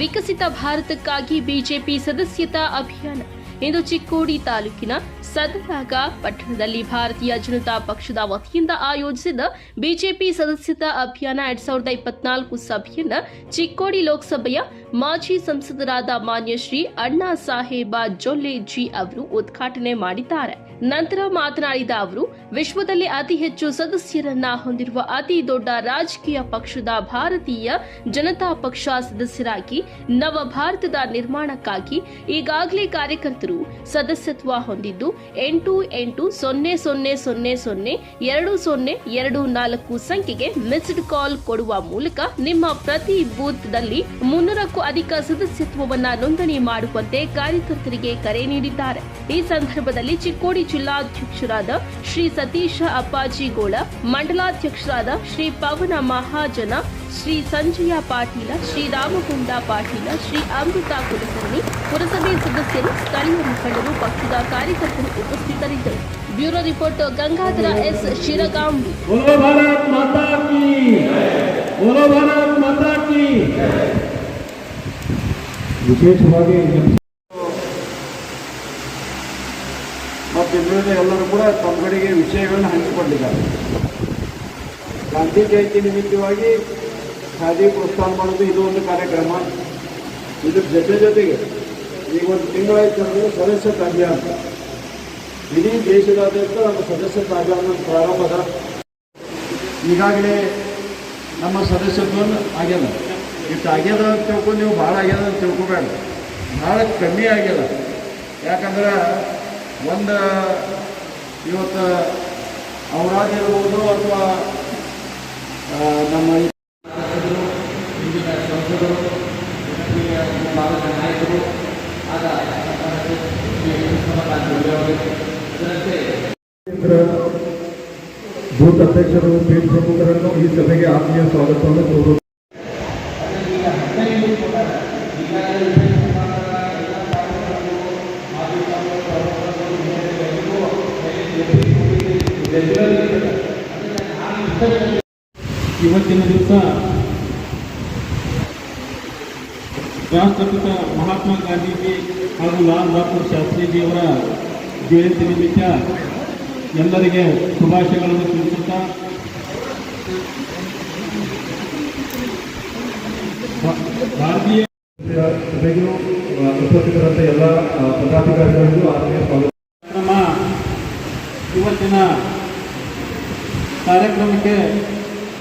ವಿಕಸಿತ ಭಾರತಕ್ಕಾಗಿ ಬಿಜೆಪಿ ಸದಸ್ಯತಾ ಅಭಿಯಾನ. ಇಂದು ಚಿಕ್ಕೋಡಿ ತಾಲೂಕಿನ ಸದರಾಗ ಪಟ್ಟಣದಲ್ಲಿ ಭಾರತೀಯ ಜನತಾ ಪಕ್ಷದ ವತಿಯಿಂದ ಆಯೋಜಿಸಿದ ಬಿಜೆಪಿ ಸದಸ್ಯತಾ ಅಭಿಯಾನ ಎರಡ್ ಸಾವಿರದ ಇಪ್ಪತ್ನಾಲ್ಕು ಸಭೆಯನ್ನು ಚಿಕ್ಕೋಡಿ ಲೋಕಸಭೆಯ ಮಾಜಿ ಸಂಸದರಾದ ಮಾನ್ಯ ಶ್ರೀ ಅಣ್ಣಾ ಸಾಹೇಬ ಜೊಲ್ಲೆ ಜಿ ಅವರು ಉದ್ಘಾಟನೆ ಮಾಡಿದ್ದಾರೆ. ನಂತರ ಮಾತನಾಡಿದ ಅವರು, ವಿಶ್ವದಲ್ಲಿ ಅತಿ ಹೆಚ್ಚು ಸದಸ್ಯರನ್ನ ಹೊಂದಿರುವ ಅತಿ ದೊಡ್ಡ ರಾಜಕೀಯ ಪಕ್ಷದ ಭಾರತೀಯ ಜನತಾ ಪಕ್ಷ ಸದಸ್ಯರಾಗಿ, ನವ ಭಾರತದ ನಿರ್ಮಾಣಕ್ಕಾಗಿ ಈಗಾಗಲೇ ಕಾರ್ಯಕರ್ತರು ಸದಸ್ಯತ್ವ ಹೊಂದಿದ್ದು, ಎಂಟು ಎಂಟು ಸೊನ್ನೆ ಸೊನ್ನೆ ಸೊನ್ನೆ ಸೊನ್ನೆ ಎರಡು ಸೊನ್ನೆ ಎರಡು ನಾಲ್ಕು ಸಂಖ್ಯೆಗೆ ಮಿಸ್ಡ್ ಕಾಲ್ ಕೊಡುವ ಮೂಲಕ ನಿಮ್ಮ ಪ್ರತಿ ಬೂತ್ದಲ್ಲಿ ಮುನ್ನೂರಕ್ಕೂ ಅಧಿಕ ಸದಸ್ಯತ್ವವನ್ನ ನೋಂದಣಿ ಮಾಡುವಂತೆ ಕಾರ್ಯಕರ್ತರಿಗೆ ಕರೆ ನೀಡಿದ್ದಾರೆ. ಈ ಸಂದರ್ಭದಲ್ಲಿ ಚಿಕ್ಕೋಡಿ ಜಿಲ್ಲಾಧ್ಯಕ್ಷರಾದ ಶ್ರೀ ಸತೀಶ ಅಪ್ಪಾಜಿಗೋಳ ಮಂಡಲಾಧ್ಯಕ್ಷರಾದ ಶ್ರೀ ಪವನ ಮಹಾಜನ ಶ್ರೀ ಸಂಜಯ ಪಾಟೀಲ ಶ್ರೀ ರಾಮಗುಂಡ ಪಾಟೀಲ ಶ್ರೀ ಅಮೃತ ಕುಲಕರ್ಣಿ ಪುರಸಭೆ ಸದಸ್ಯರು ಸ್ಥಳೀಯ ಮುಖಂಡರು ಪಕ್ಷದ ಕಾರ್ಯಕರ್ತರು ಉಪಸ್ಥಿತರಿದ್ದರು. Bureau report Gangadhara S. Shiragavi. ವಿಶೇಷವಾಗಿ ಮತ್ತು ಎಲ್ಲರೂ ಕೂಡ ತಮ್ಮ ಕಡೆಗೆ ವಿಷಯಗಳನ್ನು ಹಂಚಿಕೊಂಡಿದ್ದಾರೆ. ಗಾಂಧಿ ಜಯಂತಿ ನಿಮಿತ್ತವಾಗಿ ಖಾದಿ ಪ್ರೋತ್ಸಾಹ ಮಾಡೋದು ಇದು ಒಂದು ಕಾರ್ಯಕ್ರಮ. ಇದ್ರ ಜೊತೆ ಜೊತೆಗೆ ಈಗ ಒಂದು ತಿಂಗಳಾಯ್ತು ಅಂದರೆ ಅಭಿಯಾನ. ಇಡೀ ದೇಶದಾದ್ಯಂತ ನಮ್ಮ ಸದಸ್ಯತಾ ಅಭಿಯಾನ ಪ್ರಾರಂಭದ ಈಗಾಗಲೇ ನಮ್ಮ ಸದಸ್ಯತ್ವವನ್ನು ಆಗ್ಯದ. ಇಷ್ಟು ಆಗ್ಯದ ಅಂತ ತಿಳ್ಕೊಂಡು ನೀವು ಭಾಳ ಆಗ್ಯದ ಅಂತ ತಿಳ್ಕೊಬೇಡ. ಭಾಳ ಕಮ್ಮಿ ಆಗ್ಯದ. ಯಾಕಂದ್ರೆ ಒಂದು ಇವತ್ತು ಅವರಾಗಿರ್ಬೋದು ಅಥವಾ ನಮ್ಮ ಹಿಂದಿನ ಸಂಸದರು ನಾಯಕರು, ಆಗ ಅಧ್ಯಕ್ಷರು, ಪೀಠ ಪ್ರಮುಖರನ್ನು ಈ ಸಭೆಗೆ ಆತ್ಮೀಯ ಸ್ವಾಗತವನ್ನು ಕೋರುವುದು ಇವತ್ತಿನ ದಿವಸ ರಾಷ್ಟ್ರಪಿತ ಮಹಾತ್ಮ ಗಾಂಧೀಜಿ ಹಾಗೂ ಲಾಲ್ ಬಹದ್ದೂರ್ ಶಾಸ್ತ್ರೀಜಿಯವರ ಜಯಂತಿ ನಿಮಿತ್ತ ಎಲ್ಲರಿಗೆ ಶುಭಾಶಯಗಳನ್ನು ತಿಳಿಸುತ್ತಾ ಭಾರತೀಯ ಸಭೆಗೂ ಉಪಸ್ಥಿತರಂತ ಎಲ್ಲ ಪದಾಧಿಕಾರಿಗಳಿಗೂ ಆತ್ಮೀಯ ಸ್ವಾಗತ. ಕಾರ್ಯಕ್ರಮ ಇವತ್ತಿನ ಕಾರ್ಯಕ್ರಮಕ್ಕೆ